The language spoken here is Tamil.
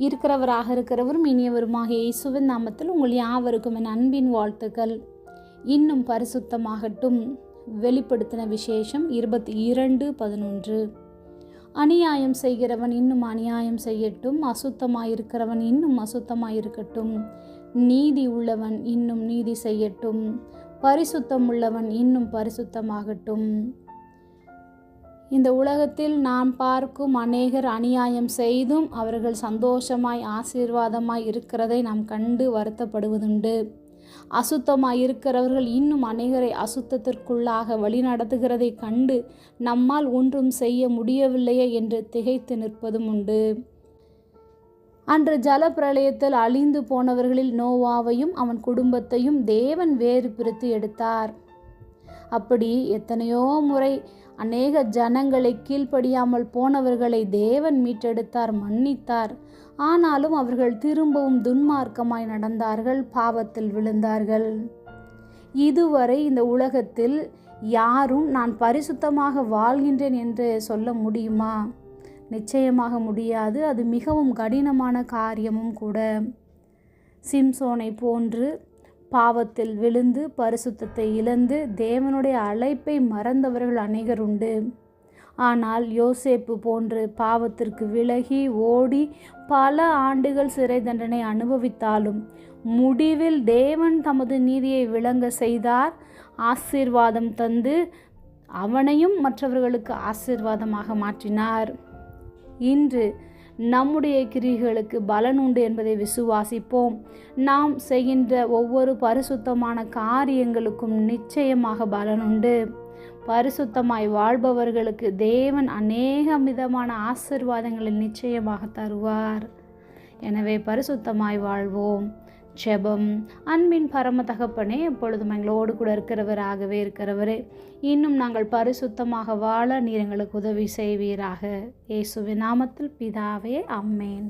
இருக்கிறவராக இருக்கிறவரும் இனியவருமாக இயேசுவின் நாமத்தில் உங்கள் யாவருக்கும் என் அன்பின் வாழ்த்துக்கள். இன்னும் பரிசுத்தமாகட்டும். வெளிப்படுத்தின விசேஷம் இருபத்தி இரண்டு பதினொன்று. அநியாயம் செய்கிறவன் இன்னும் அநியாயம் செய்யட்டும். அசுத்தமாயிருக்கிறவன் இன்னும் அசுத்தமாயிருக்கட்டும். நீதி உள்ளவன் இன்னும் நீதி செய்யட்டும். பரிசுத்தம் உள்ளவன் இன்னும் பரிசுத்தமாகட்டும். இந்த உலகத்தில் நாம் பார்க்கும் அநேகர் அநியாயம் செய்தும் அவர்கள் சந்தோஷமாய் ஆசீர்வாதமாய் இருக்கிறதை நாம் கண்டு வருத்தப்படுவதுண்டு. அசுத்தமாய் இருக்கிறவர்கள் இன்னும் அநேகரை அசுத்தத்திற்குள்ளாக வழிநடத்துகிறதை கண்டு நம்மால் ஒன்றும் செய்ய முடியவில்லையே என்று திகைத்து நிற்பதும் உண்டு. அன்று ஜலப்பிரளயத்தில் அழிந்து போனவர்களில் நோவாவையும் அவன் குடும்பத்தையும் தேவன் வேறு பிரித்து எடுத்தார். அப்படி எத்தனையோ முறை அநேக ஜனங்களை கீழ்ப்படியாமல் போனவர்களை தேவன் மீட்டெடுத்தார் மன்னித்தார். ஆனாலும் அவர்கள் திரும்பவும் துன்மார்க்கமாய் நடந்தார்கள் பாவத்தில் விழுந்தார்கள். இதுவரை இந்த உலகத்தில் யாரும் நான் பரிசுத்தமாக வாழ்கின்றேன் என்று சொல்ல முடியுமா? நிச்சயமாக முடியாது. அது மிகவும் கடினமான காரியமும் கூட. சிம்சோனை போன்று பாவத்தில் விழுந்து பரிசுத்தத்தை இழந்து தேவனுடைய அழைப்பை மறந்தவர்கள் அநேகர் உண்டு. ஆனால் யோசேப்பு போன்று பாவத்திற்கு விலகி ஓடி பல ஆண்டுகள் சிறை தண்டனை அனுபவித்தாலும் முடிவில் தேவன் தமது நீதியை விளங்க செய்தார். ஆசீர்வாதம் தந்து அவனையும் மற்றவர்களுக்கு ஆசீர்வாதமாக மாற்றினார். இன்று நம்முடைய கிரிகளுக்கு பலன் உண்டு என்பதை விசுவாசிப்போம். நாம் செய்கின்ற ஒவ்வொரு பரிசுத்தமான காரியங்களுக்கும் நிச்சயமாக பலன் உண்டு. பரிசுத்தமாய் வாழ்பவர்களுக்கு தேவன் அநேக விதமான ஆசிர்வாதங்களை நிச்சயமாக தருவார். எனவே பரிசுத்தமாய் வாழ்வோம். ஜெபம் அன்பின் பரம தகப்பனே எப்பொழுதும் எங்களோடு கூட இருக்கிறவராகவே இருக்கிறவரே இன்னும் நாங்கள் பரிசுத்தமாக வாழ நீர் எங்களுக்கு உதவி செய்வீராக. இயேசுவின் நாமத்தில் பிதாவே அம்மேன்